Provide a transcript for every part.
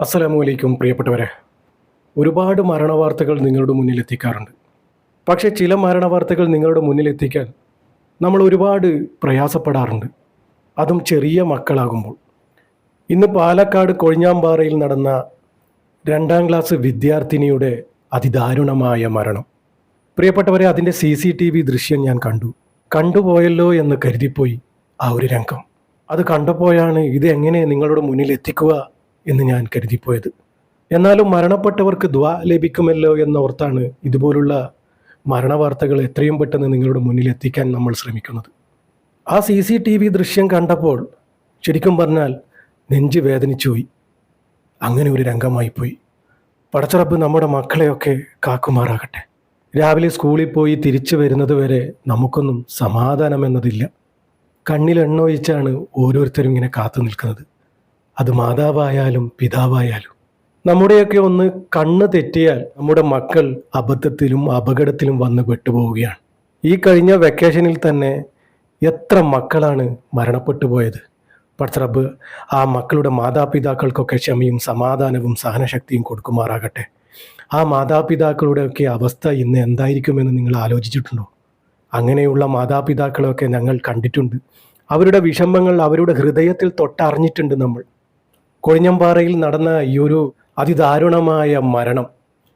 അസ്സലാമു അലൈക്കും പ്രിയപ്പെട്ടവരെ. ഒരുപാട് മരണവാർത്തകൾ നിങ്ങളുടെ മുന്നിൽ എത്തിക്കാറുണ്ട്. പക്ഷേ ചില മരണവാർത്തകൾ നിങ്ങളുടെ മുന്നിൽ എത്തിക്കാൻ നമ്മൾ ഒരുപാട് പ്രയാസപ്പെടാറുണ്ട്. അതും ചെറിയ മക്കളാകുമ്പോൾ. ഇന്ന് പാലക്കാട് കൊഴിഞ്ഞാമ്പാറയിൽ നടന്ന രണ്ടാം ക്ലാസ് വിദ്യാർത്ഥിനിയുടെ അതിദാരുണമായ മരണം. പ്രിയപ്പെട്ടവരെ അതിന്റെ സി സി ടി വി ദൃശ്യം ഞാൻ കണ്ടു. കണ്ടുപോയല്ലോ എന്ന് കരുതിപ്പോയി ആ ഒരു രംഗം. അത് കണ്ടപ്പോഴാണ് ഇത് എങ്ങനെ നിങ്ങളുടെ മുന്നിൽ എത്തിക്കുക എന്ന് ഞാൻ കരുതിപ്പോയത്. എന്നാലും മരണപ്പെട്ടവർക്ക് ദ്വാ ലഭിക്കുമല്ലോ എന്നോർത്താണ് ഇതുപോലുള്ള മരണവാർത്തകൾ എത്രയും പെട്ടെന്ന് നിങ്ങളുടെ മുന്നിൽ എത്തിക്കാൻ നമ്മൾ ശ്രമിക്കുന്നത്. ആ സി സി ടി വി ദൃശ്യം കണ്ടപ്പോൾ ശരിക്കും പറഞ്ഞാൽ നെഞ്ച് വേദനിച്ചുപോയി. അങ്ങനെ ഒരു രംഗമായി പോയി. പടച്ചറപ്പ് നമ്മുടെ മക്കളെയൊക്കെ കാക്കുമാറാകട്ടെ. രാവിലെ സ്കൂളിൽ പോയി തിരിച്ചു വരുന്നത് വരെ നമുക്കൊന്നും സമാധാനം എന്നതില്ല കണ്ണിൽ എണ്ണ ഒഴിച്ചാണ് ഓരോരുത്തരും ഇങ്ങനെ കാത്തു നിൽക്കുന്നത്. അത് മാതാവായാലും പിതാവായാലും. നമ്മുടെയൊക്കെ ഒന്ന് കണ്ണ് തെറ്റിയാൽ നമ്മുടെ മക്കൾ അബദ്ധത്തിലും അപകടത്തിലും വന്ന് പെട്ടുപോവുകയാണ്. ഈ കഴിഞ്ഞ വെക്കേഷനിൽ തന്നെ എത്ര മക്കളാണ് മരണപ്പെട്ടു പോയത്? പടച്ചറബ് ആ മക്കളുടെ മാതാപിതാക്കൾക്കൊക്കെ ക്ഷമയും സമാധാനവും സഹനശക്തിയും കൊടുക്കുമാറാകട്ടെ. ആ മാതാപിതാക്കളുടെയൊക്കെ അവസ്ഥ ഇന്ന് എന്തായിരിക്കുമെന്ന് നിങ്ങൾ ആലോചിച്ചിട്ടുണ്ടോ? അങ്ങനെയുള്ള മാതാപിതാക്കളെയൊക്കെ ഞങ്ങൾ കണ്ടിട്ടുണ്ട്. അവരുടെ വിഷമങ്ങൾ അവരുടെ ഹൃദയത്തിൽ തൊട്ടറിഞ്ഞിട്ടുണ്ട് നമ്മൾ. കൊഴിഞ്ഞമ്പാറയിൽ നടന്ന ഈ ഒരു അതിദാരുണമായ മരണം.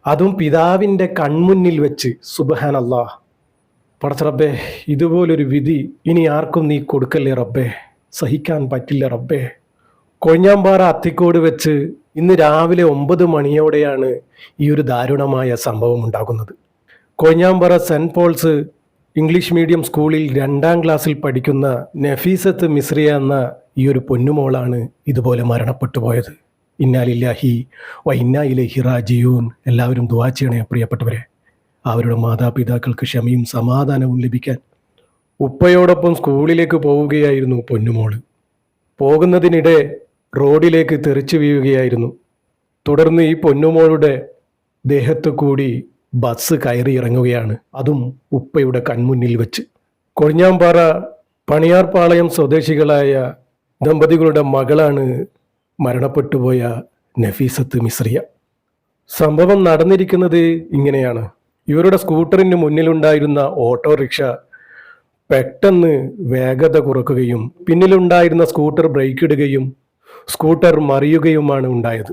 അതും പിതാവിന്റെ കൺമുന്നിൽ വെച്ച്. സുബഹാൻ അള്ളാഹ് പടച്ചറബ്ബേ ഇതുപോലൊരു വിധി ഇനി ആർക്കും നീ കൊടുക്കല്ലേ റബ്ബേ? സഹിക്കാൻ പറ്റില്ല റബ്ബേ. കൊഴിഞ്ഞാമ്പാറ അത്തിക്കോട് വെച്ച് ഇന്ന് രാവിലെ ഒമ്പത് മണിയോടെയാണ് ഈ ഒരു ദാരുണമായ സംഭവം ഉണ്ടാകുന്നത്. Kozhinjampara saint Paul's English medium സ്കൂളിൽ രണ്ടാം ക്ലാസ്സിൽ പഠിക്കുന്ന നഫീസത്ത് മിശ്രിയ എന്ന ഈ ഒരു പൊന്നുമോളാണ് ഇതുപോലെ മരണപ്പെട്ടു പോയത്. ഇന്നാലില്ലാഹി വ ഇന്നാ ഇലഹി എല്ലാവരും ദുവാ ചെയ്യണേ പ്രിയപ്പെട്ടവരെ. അവരുടെ മാതാപിതാക്കൾക്ക് ക്ഷമയും സമാധാനവും ലഭിക്കാൻ ഉപ്പയോടൊപ്പം സ്കൂളിലേക്ക് പോവുകയായിരുന്നു പൊന്നുമോൾ. പോകുന്നതിനിടെ റോഡിലേക്ക് തെറിച്ചു വീഴുകയായിരുന്നു. തുടർന്ന് ഈ പൊന്നുമോളുടെ ദേഹത്തു കൂടി ബസ് കയറി ഇറങ്ങുകയാണ്. അതും ഉപ്പയുടെ കൺമുന്നിൽ വെച്ച്. കൊഴിഞ്ഞാമ്പാറ പണിയാർപ്പാളയം സ്വദേശികളായ ദമ്പതികളുടെ മകളാണ് മരണപ്പെട്ടുപോയ നഫീസത്ത് മിശ്രിയ സംഭവം നടന്നിരിക്കുന്നത് ഇങ്ങനെയാണ്. ഇവരുടെ സ്കൂട്ടറിന് മുന്നിലുണ്ടായിരുന്ന ഓട്ടോറിക്ഷ പെട്ടെന്ന് വേഗത കുറക്കുകയും പിന്നിലുണ്ടായിരുന്ന സ്കൂട്ടർ ബ്രേക്ക് ഇടുകയും സ്കൂട്ടർ മറിയുകയുമാണ് ഉണ്ടായത്.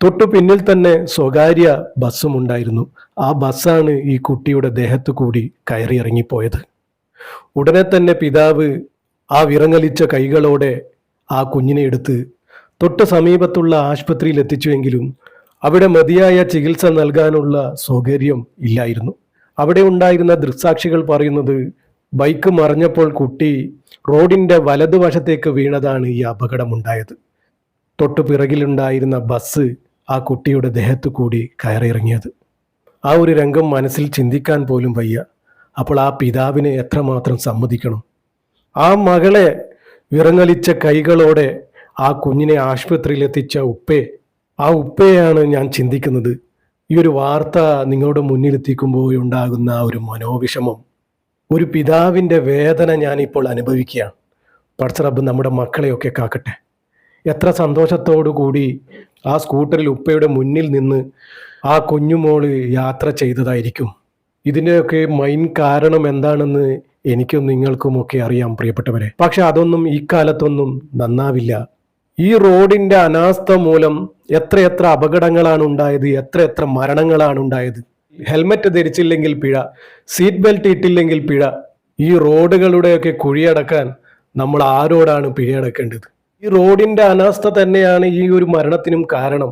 തൊട്ടു പിന്നിൽ തന്നെ സ്വകാര്യ ബസ്സും ഉണ്ടായിരുന്നു. ആ ബസ്സാണ് ഈ കുട്ടിയുടെ ദേഹത്ത് കൂടി കയറി ഇറങ്ങിപ്പോയത്. ഉടനെ തന്നെ പിതാവ് ആ വിറങ്ങലിച്ച കൈകളോടെ ആ കുഞ്ഞിനെ എടുത്ത് തൊട്ട് സമീപത്തുള്ള ആശുപത്രിയിൽ എത്തിച്ചുവെങ്കിലും അവിടെ മതിയായ ചികിത്സ നൽകാനുള്ള സൗകര്യം ഇല്ലായിരുന്നു. അവിടെ ഉണ്ടായിരുന്ന ദൃക്സാക്ഷികൾ പറയുന്നത് ബൈക്ക് മറിഞ്ഞപ്പോൾ കുട്ടി റോഡിന്റെ വലതുവശത്തേക്ക് വീണതാണ് ഈ അപകടമുണ്ടായത്. തൊട്ടു പിറകിലുണ്ടായിരുന്ന ബസ് ആ കുട്ടിയുടെ ദേഹത്തു കൂടി കയറിയിറങ്ങിയത്. ആ ഒരു രംഗം മനസ്സിൽ ചിന്തിക്കാൻ പോലും വയ്യ. അപ്പോൾ ആ പിതാവിനെ എത്രമാത്രം സമ്മതിക്കണം? ആ മകളെ വിറങ്ങലിച്ച കൈകളോടെ ആ കുഞ്ഞിനെ ആശുപത്രിയിൽ എത്തിച്ച ഉപ്പേ. ആ ഉപ്പയാണ് ഞാൻ ചിന്തിക്കുന്നത്. ഈ ഒരു വാർത്ത നിങ്ങളുടെ മുന്നിലെത്തിക്കുമ്പോൾ ഉണ്ടാകുന്ന ഒരു മനോവിഷമം. ഒരു പിതാവിന്റെ വേദന ഞാനിപ്പോൾ അനുഭവിക്കുകയാണ്. പടച്ചറബ് നമ്മുടെ മക്കളെയൊക്കെ കാക്കട്ടെ. എത്ര സന്തോഷത്തോടു കൂടി ആ സ്കൂട്ടറിൽ ഉപ്പയുടെ മുന്നിൽ നിന്ന് ആ കുഞ്ഞുമോൾ യാത്ര ചെയ്തതായിരിക്കും. ഇതിന്റെയൊക്കെ മെയിൻ കാരണം എന്താണെന്ന് എനിക്കും നിങ്ങൾക്കുമൊക്കെ അറിയാം പ്രിയപ്പെട്ടവരെ. പക്ഷെ അതൊന്നും ഈ കാലത്തൊന്നും നന്നാവില്ല. ഈ റോഡിന്റെ അനാസ്ഥ മൂലം എത്രയെത്ര അപകടങ്ങളാണ് ഉണ്ടായത് എത്രയെത്ര മരണങ്ങളാണ് ഉണ്ടായത്. ഹെൽമറ്റ് ധരിച്ചില്ലെങ്കിൽ പിഴ സീറ്റ് ബെൽറ്റ് ഇട്ടില്ലെങ്കിൽ പിഴ ഈ റോഡുകളുടെയൊക്കെ കുഴിയടക്കാൻ നമ്മൾ ആരോടാണ് പിഴയടക്കേണ്ടത്? ഈ റോഡിന്റെ അനാസ്ഥ തന്നെയാണ് ഈ ഒരു മരണത്തിനും കാരണം.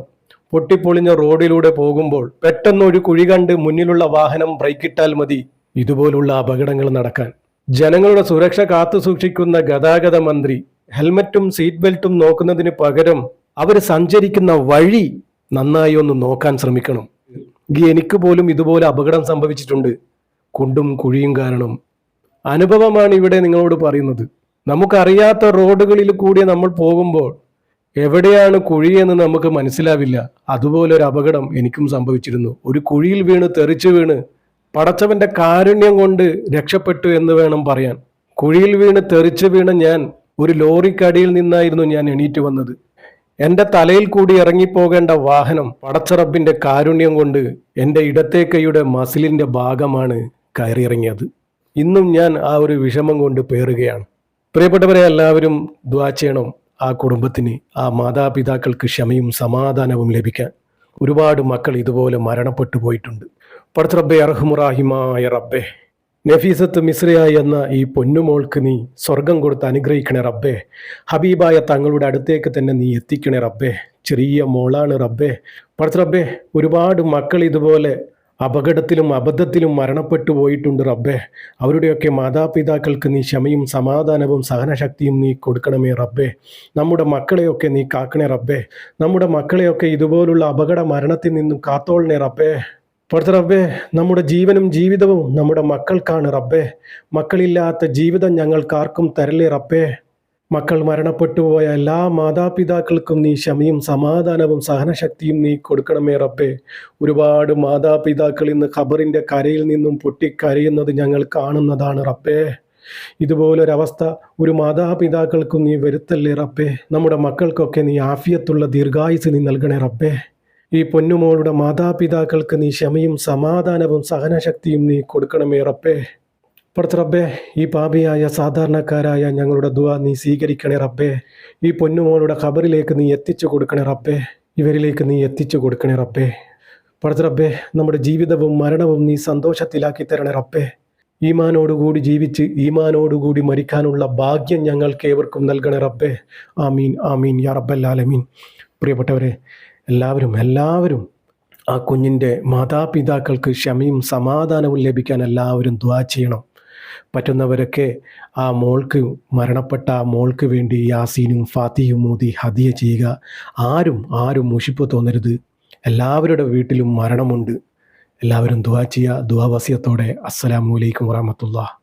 പൊട്ടിപ്പൊളിഞ്ഞ റോഡിലൂടെ പോകുമ്പോൾ പെട്ടെന്ന് ഒരു കുഴി കണ്ട് മുന്നിലുള്ള വാഹനം ബ്രേക്കിട്ടാൽ മതി. ഇതുപോലുള്ള അപകടങ്ങൾ നടക്കാൻ. ജനങ്ങളുടെ സുരക്ഷ കാത്തു സൂക്ഷിക്കുന്ന ഗതാഗത മന്ത്രി ഹെൽമറ്റും സീറ്റ് ബെൽറ്റും നോക്കുന്നതിന് പകരം അവർ സഞ്ചരിക്കുന്ന വഴി നന്നായി ഒന്ന് നോക്കാൻ ശ്രമിക്കണം. എനിക്ക് പോലും ഇതുപോലെ അപകടം സംഭവിച്ചിട്ടുണ്ട്. കുണ്ടും കുഴിയും കാരണം. അനുഭവമാണ് ഇവിടെ നിങ്ങളോട് പറയുന്നത്. നമുക്കറിയാത്ത റോഡുകളിൽ കൂടി നമ്മൾ പോകുമ്പോൾ എവിടെയാണ് കുഴിയെന്ന് നമുക്ക് മനസ്സിലാവില്ല. അതുപോലെ ഒരു അപകടം എനിക്കും സംഭവിച്ചിരുന്നു. ഒരു കുഴിയിൽ വീണ് തെറിച്ചു വീണ് പടച്ചവന്റെ കാരുണ്യം കൊണ്ട് രക്ഷപ്പെട്ടു എന്ന് വേണം പറയാൻ. കുഴിയിൽ വീണ് തെറിച്ചു വീണ് ഞാൻ ഒരു ലോറിക്കടിയിൽ നിന്നായിരുന്നു ഞാൻ എണീറ്റ് വന്നത്. എന്റെ തലയിൽ കൂടി ഇറങ്ങിപ്പോകേണ്ട വാഹനം പടച്ചറബിന്റെ കാരുണ്യം കൊണ്ട് എന്റെ ഇടത്തെ കൈയുടെ മസിലിന്റെ ഭാഗമാണ് കയറിയിറങ്ങിയത്. ഇന്നും ഞാൻ ആ ഒരു വിഷമം കൊണ്ട് പേറുകയാണ്. പ്രിയപ്പെട്ടവരെ എല്ലാവരും ദ്വാ ചെയ്യണം. ആ കുടുംബത്തിന് ആ മാതാപിതാക്കൾക്ക് ക്ഷമയും സമാധാനവും ലഭിക്കാൻ ഒരുപാട് മക്കൾ ഇതുപോലെ മരണപ്പെട്ടു പോയിട്ടുണ്ട്. പടച്ച റബ്ബെ അർഹമുറാഹിമായ റബ്ബെ. നഫീസത്ത് മിശ്രയ എന്ന ഈ പൊന്നുമോൾക്ക് നീ സ്വർഗം കൊടുത്ത് അനുഗ്രഹിക്കണേ റബ്ബേ. ഹബീബായ തങ്ങളുടെ അടുത്തേക്ക് തന്നെ നീ എത്തിക്കണേ റബ്ബേ. ചെറിയ മോളാണ് റബ്ബേ. പടച്ച ഒരുപാട് മക്കൾ ഇതുപോലെ അപകടത്തിലും അബദ്ധത്തിലും മരണപ്പെട്ടു പോയിട്ടുണ്ട് റബ്ബേ. അവരുടെയൊക്കെ മാതാപിതാക്കൾക്ക് നീ ക്ഷമയും സമാധാനവും സഹനശക്തിയും നീ കൊടുക്കണമേ റബ്ബേ. നമ്മുടെ മക്കളെയൊക്കെ നീ കാക്കണേ റബ്ബേ. നമ്മുടെ മക്കളെയൊക്കെ ഇതുപോലുള്ള അപകട മരണത്തിൽ നിന്നും കാത്തോളണേ റബ്ബേ. പുറത്ത് റബ്ബേ നമ്മുടെ ജീവനും ജീവിതവും നമ്മുടെ മക്കൾക്കാണ് റബ്ബേ. മക്കളില്ലാത്ത ജീവിതം ഞങ്ങൾക്കാർക്കും തരലേ റബ്ബേ? മക്കൾ മരണപ്പെട്ടു പോയ എല്ലാ മാതാപിതാക്കൾക്കും നീ ക്ഷമയും സമാധാനവും സഹനശക്തിയും നീ കൊടുക്കണമേ റബ്ബേ. ഒരുപാട് മാതാപിതാക്കൾ ഇന്ന് ഖബറിന്റെ കരയിൽ നിന്നും പൊട്ടിക്കരയുന്നത് ഞങ്ങൾ കാണുന്നതാണ് റബ്ബേ. ഇതുപോലൊരവസ്ഥ ഒരു മാതാപിതാക്കൾക്കും നീ വരുത്തല്ലേ റബ്ബേ? നമ്മുടെ മക്കൾക്കൊക്കെ നീ ആഫിയത്തുള്ള ദീർഘായുസ് നീ നൽകണേ റബ്ബേ. ഈ പൊന്നുമോളുടെ മാതാപിതാക്കൾക്ക് നീ ക്ഷമയും സമാധാനവും സഹനശക്തിയും നീ കൊടുക്കണമേ റബ്ബേ. പുറത്ത് റബ്ബേ ഈ പാപിയായ സാധാരണക്കാരായ ഞങ്ങളുടെ ദുവ നീ സ്വീകരിക്കണേ റബ്ബേ. ഈ പൊന്നുമോളുടെ ഖബറിലേക്ക് നീ എത്തിച്ചു കൊടുക്കണേ റബ്ബേ. ഇവരിലേക്ക് നീ എത്തിച്ചു കൊടുക്കണേ റബ്ബേ. പുറത്ത് റബ്ബേ നമ്മുടെ ജീവിതവും മരണവും നീ സന്തോഷത്തിലാക്കി തരണേ റബ്ബേ. ഈമാനോടുകൂടി ജീവിച്ച് ഈമാനോടുകൂടി മരിക്കാനുള്ള ഭാഗ്യം ഞങ്ങൾക്ക് ഏവർക്കും നൽകണേ റബ്ബേ. ആമീൻ ആമീൻ യാ റബ്ബല്ലാലമീൻ പ്രിയപ്പെട്ടവരെ എല്ലാവരും എല്ലാവരും ആ കുഞ്ഞിന്റെ മാതാപിതാക്കൾക്ക് ക്ഷമയും സമാധാനവും ലഭിക്കാൻ എല്ലാവരും ദ്വാ ചെയ്യണം. പറ്റുന്നവരൊക്കെ ആ മോൾക്ക് മരണപ്പെട്ട ആ മോൾക്ക് വേണ്ടി യാസീനും ഫാത്തിയും മോദി ഹദിയ ചെയ്യുക. ആരും ആരും മുഷിപ്പ് തോന്നരുത്. എല്ലാവരുടെ വീട്ടിലും മരണമുണ്ട്. എല്ലാവരും ദുവാ ചെയ്യുക. ദുവാവസ്യത്തോടെ അസ്സലാമലൈക്കും വറഹമത്തുള്ള